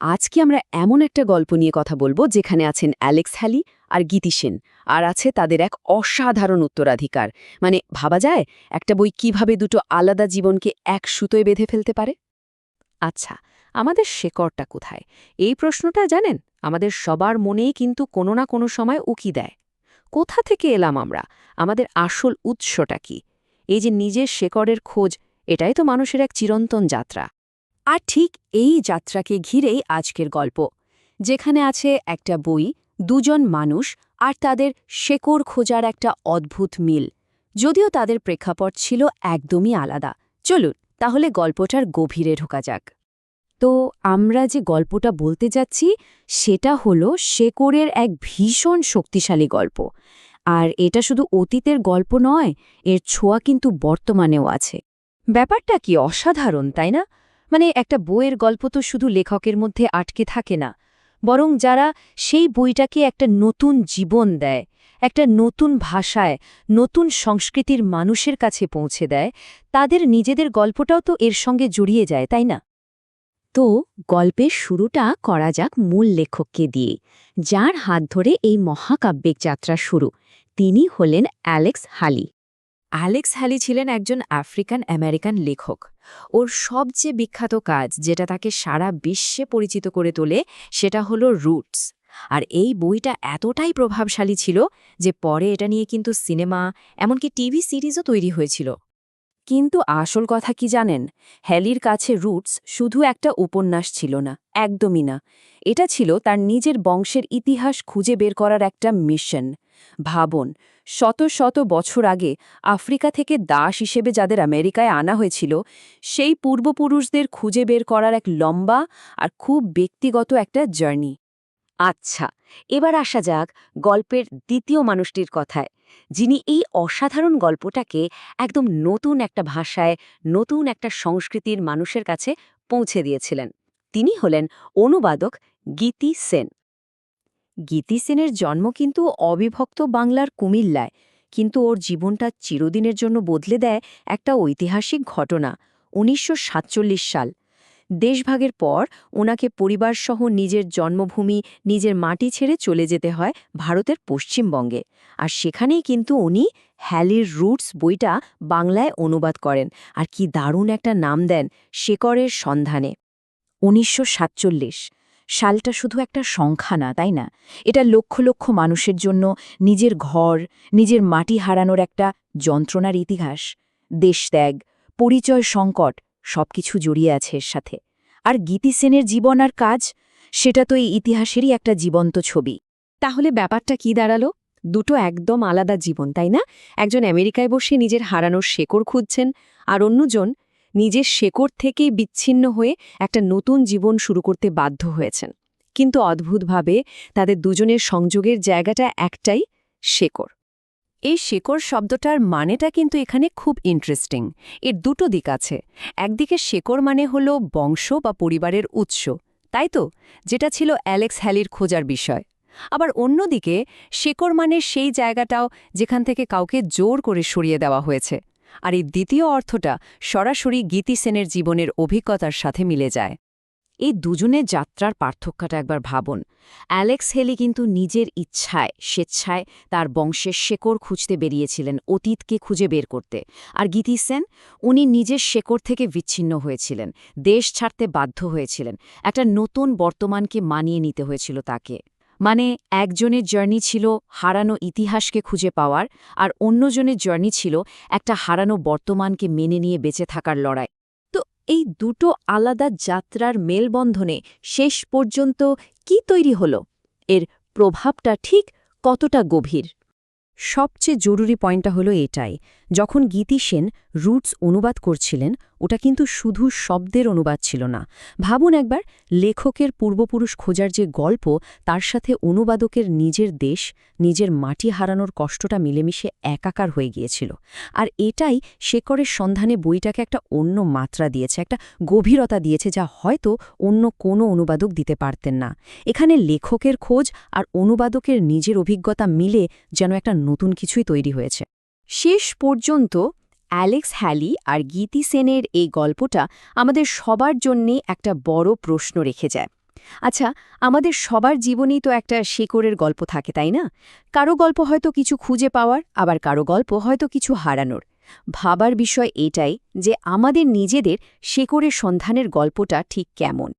আজকে আমরা এমন একটা গল্প নিয়ে কথা বলব যেখানে আছেন অ্যালেক্স হ্যালি আর গীতি সেন, আর আছে তাদের এক অসাধারণ উত্তরাধিকার। মানে ভাবা যায় একটা বই কীভাবে দুটো আলাদা জীবনকে এক সুতোয় বেঁধে ফেলতে পারে? আচ্ছা আমাদের শেকড়টা কোথায়? এই প্রশ্নটা জানেন? আমাদের সবার মনেই কিন্তু কোনো না কোনো সময় উকি দেয়। কোথা থেকে এলাম আমরা? আমাদের আসল উৎসটা কি? এই যে নিজের শেকড়ের খোঁজ, এটাই তো মানুষের এক চিরন্তন যাত্রা। আর ঠিক এই যাত্রাকে ঘিরেই আজকের গল্প, যেখানে আছে একটা বই, দুজন মানুষ আর তাদের শেকড় খোঁজার একটা অদ্ভুত মিল। যদিও তাদের প্রেক্ষাপট ছিল একদমই আলাদা। চলুন, তাহলে গল্পটার গভীরে ঢোকা যাক। তো আমরা যে গল্পটা বলতে যাচ্ছি, সেটা হলো শেকড়ের এক ভীষণ শক্তিশালী গল্প। আর এটা শুধু অতীতের গল্প নয়, এর ছোঁয়া কিন্তু বর্তমানেও আছে। ব্যাপারটা কি অসাধারণ, তাই না? মানে একটা বইয়ের গল্প তো শুধু লেখকের মধ্যে আটকে থাকে না, বরং যারা সেই বইটাকে একটা নতুন জীবন দেয়, একটা নতুন ভাষায়, নতুন সংস্কৃতির মানুষের কাছে পৌঁছে দেয়, তাদের নিজেদের গল্পটাও তো এর সঙ্গে জড়িয়ে যায়, তাই না? তো গল্পের শুরুটা করা যাক মূল লেখককে দিয়ে, যার হাত ধরে এই মহাকাব্যিক যাত্রা শুরু। তিনি হলেন অ্যালেক্স হালি। অ্যালেক্স হ্যালি ছিলেন একজন আফ্রিকান আমেরিকান লেখক। ওর সবচেয়ে বিখ্যাত কাজ, যেটা তাকে সারা বিশ্বে পরিচিত করে তোলে, সেটা হলো রুটস আর এই বইটা এতটাই প্রভাবশালী ছিল যে পরে এটা নিয়ে কিন্তু সিনেমা, এমনকি টিভি সিরিজও তৈরি হয়েছিল। কিন্তু আসল কথা কি জানেন? হ্যালির কাছে রুটস শুধু একটা উপন্যাস ছিল না, একদমই না। এটা ছিল তার নিজের বংশের ইতিহাস খুঁজে বের করার একটা মিশন ভাবন, শত শত বছর আগে আফ্রিকা থেকে দাস হিসেবে যাদের আমেরিকায় আনা হয়েছিল, সেই পূর্বপুরুষদের খুঁজে বের করার এক লম্বা আর খুব ব্যক্তিগত একটা জার্নি। আচ্ছা এবার আসা যাক গল্পের দ্বিতীয় মানুষটির কথায়, যিনি এই অসাধারণ গল্পটাকে একদম নতুন একটা ভাষায়, নতুন একটা সংস্কৃতির মানুষের কাছে পৌঁছে দিয়েছিলেন। তিনি হলেন অনুবাদক গীতি সেন। গীতি সেনের জন্ম কিন্তু অবিভক্ত বাংলার কুমিল্লায়, কিন্তু ওর জীবনটা চিরদিনের জন্য বদলে দেয় একটা ঐতিহাসিক ঘটনা, উনিশশো সাতচল্লিশ সাল। দেশভাগের পর ওনাকে পরিবারসহ নিজের জন্মভূমি, নিজের মাটি ছেড়ে চলে যেতে হয় ভারতের পশ্চিমবঙ্গে, আর সেখানেই কিন্তু উনি হ্যালির রুটস বইটা বাংলায় অনুবাদ করেন, আর কি দারুণ একটা নাম দেন শেকরের সন্ধানে। উনিশশো সাতচল্লিশ সালটা শুধু একটা সংখ্যা না, তাই না? এটা লক্ষ লক্ষ মানুষের জন্য নিজের ঘর, নিজের মাটি হারানোর একটা যন্ত্রণার ইতিহাস। দেশত্যাগ পরিচয় সংকট, সবকিছু জড়িয়ে আছে এর সাথে। আর গীতি সেনের জীবন আর কাজ, সেটা তো এই ইতিহাসেরই একটা জীবন্ত ছবি। তাহলে ব্যাপারটা কি দাঁড়াল? দুটো একদম আলাদা জীবন, তাই না? একজন আমেরিকায় বসে নিজের হারানোর শেকড় খুঁজছেন, আর অন্যজন নিজের শেকড় থেকেই বিচ্ছিন্ন হয়ে একটা নতুন জীবন শুরু করতে বাধ্য হয়েছেন। কিন্তু অদ্ভুতভাবে তাদের দুজনের সংযোগের জায়গাটা একটাই, শেকড়। এই শেকড় শব্দটার মানেটা কিন্তু এখানে খুব ইন্টারেস্টিং এর দুটো দিক আছে। একদিকে শেকড় মানে হল বংশ বা পরিবারের উৎস, তাই তো? যেটা ছিল অ্যালেক্স হ্যালির খোঁজার বিষয়। আবার অন্যদিকে শেকড় মানে সেই জায়গাটাও যেখান থেকে কাউকে জোর করে সরিয়ে দেওয়া হয়েছে। আর এই দ্বিতীয় অর্থটা সরাসরি গীতি সেনের জীবনের অভিজ্ঞতার সাথে মিলে যায়। এই দুজনের যাত্রার পার্থক্যটা একবার ভাবুন। অ্যালেক্স হেলি কিন্তু নিজের ইচ্ছায়, স্বেচ্ছায় তার বংশের শেকড় খুঁজতে বেরিয়েছিলেন অতীতকে খুঁজে বের করতে। আর গীতি সেন, উনি নিজের শেকড় থেকে বিচ্ছিন্ন হয়েছিলেন, দেশ ছাড়তে বাধ্য হয়েছিলেন। একটা নতুন বর্তমানকে মানিয়ে নিতে হয়েছিল তাকে। মানে একজনের জার্নি ছিল হারানো ইতিহাসকে খুঁজে পাওয়ার, আর অন্যজনের জার্নি ছিল একটা হারানো বর্তমানকে মেনে নিয়ে বেঁচে থাকার লড়াই। তো এই দুটো আলাদা যাত্রার মেলবন্ধনে শেষ পর্যন্ত কি তৈরি হল? এর প্রভাবটা ঠিক কতটা গভীর? সবচেয়ে জরুরি পয়েন্টটা হলো এটাই যখন গীতি সেন রুটস অনুবাদ করছিলেন, ওটা কিন্তু শুধু শব্দের অনুবাদ ছিল না। ভাবুন একবার, লেখকের পূর্বপুরুষ খোঁজার যে গল্প, তার সাথে অনুবাদকের নিজের দেশ, নিজের মাটি হারানোর কষ্টটা মিলেমিশে একাকার হয়ে গিয়েছিল। আর এটাই শেকরের সন্ধানে বইটাকে একটা অন্য মাত্রা দিয়েছে, একটা গভীরতা দিয়েছে যা হয়তো অন্য কোনো অনুবাদক দিতে পারতেন না। এখানে লেখকের খোঁজ আর অনুবাদকের নিজের অভিজ্ঞতা মিলে যেন একটা নতুন কিছুই তৈরি হয়েছে। শেষ পর্যন্ত অ্যালেক্স হ্যালি আর গীতি সেনের এই গল্পটা আমাদের সবার জন্যে একটা বড় প্রশ্ন রেখে যায়। আচ্ছা আমাদের সবার জীবনেই তো একটা শেকড়ের গল্প থাকে, তাই না? কারও গল্প হয়তো কিছু খুঁজে পাওয়ার, আবার কারও গল্প হয়তো কিছু হারানোর। ভাবার বিষয় এটাই যে আমাদের নিজেদের শেকড়ের সন্ধানের গল্পটা ঠিক কেমন।